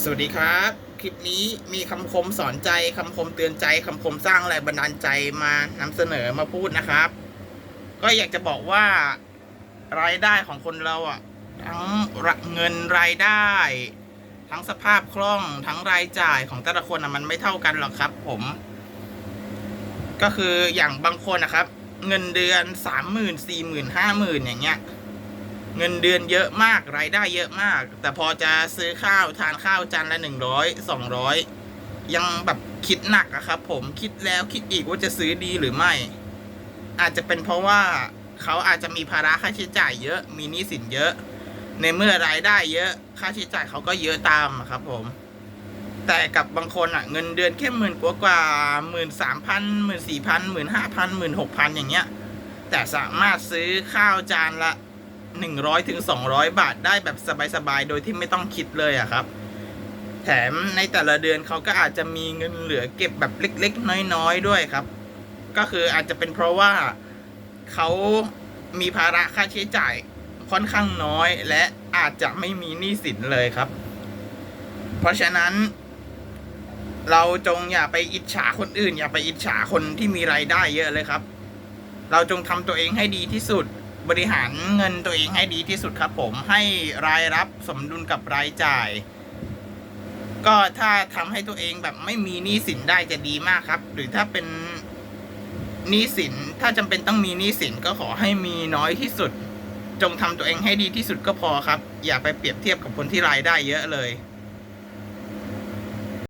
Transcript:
สวัสดีครับ คลิปนี้มีคำคมสอนใจคำคมเตือนใจคำคมสร้างแรงบันดาลใจมานำเสนอมาพูดนะครับ ก็อยากจะบอกว่ารายได้ของคนเราอะ ทั้งเงินรายได้ ทั้งสภาพคล่องทั้งรายจ่ายของแต่ละคนอะมันไม่เท่ากันหรอกครับ ผม ก็คืออย่างบางคนนะครับ เงินเดือนสามหมื่นสี่หมื่นห้าหมื่นอย่างเงี้ย เงินเดือนเยอะมากรายได้เยอะมาก แต่พอจะซื้อข้าวทานข้าวจานละหนึ่งร้อยสองร้อยยังแบบคิดหนักอะครับ ผมคิดแล้วคิดอีกว่าจะซื้อดีหรือไม่ อาจจะเป็นเพราะว่าเขาอาจจะมีภาระค่าใช้จ่ายเยอะมีหนี้สินเยอะ ในเมื่อรายได้เยอะค่าใช้จ่ายเขาก็เยอะตามอะครับผม แต่กับบางคนอะเงินเดือนแค่หมื่นกว่ากว่าหมื่นสามพันหมื่นสี่พันหมื่นห้าพันหมื่นหกพันอย่างเงี้ย แต่สามารถซื้อข้าวจานละ หนึ่งร้อยถึงสองร้อยบาทได้แบบสบายๆ โดยที่ไม่ต้องคิดเลยอะครับ แถมในแต่ละเดือนเขาก็อาจจะมีเงินเหลือเก็บแบบเล็ก ๆ น้อยๆด้วยครับ ก็คืออาจจะเป็นเพราะว่าเขามีภาระค่าใช้จ่ายค่อนข้างน้อย และอาจจะไม่มีหนี้สินเลยครับ เพราะฉะนั้นเราจงอย่าไปอิจฉาคนอื่น อย่าไปอิจฉาคนที่มีรายได้เยอะเลยครับ เราจงทำตัวเองให้ดีที่สุด บริหารเงินตัวเองให้ดีที่สุดครับผมให้รายรับสมดุลกับรายจ่าย ก็ถ้าทำให้ตัวเองแบบไม่มีหนี้สินได้จะดีมากครับ หรือถ้าเป็นหนี้สินถ้าจำเป็นต้องมีหนี้สินก็ขอให้มีน้อยที่สุด จงทำตัวเองให้ดีที่สุดก็พอครับ อย่าไปเปรียบเทียบกับคนที่รายได้เยอะเลย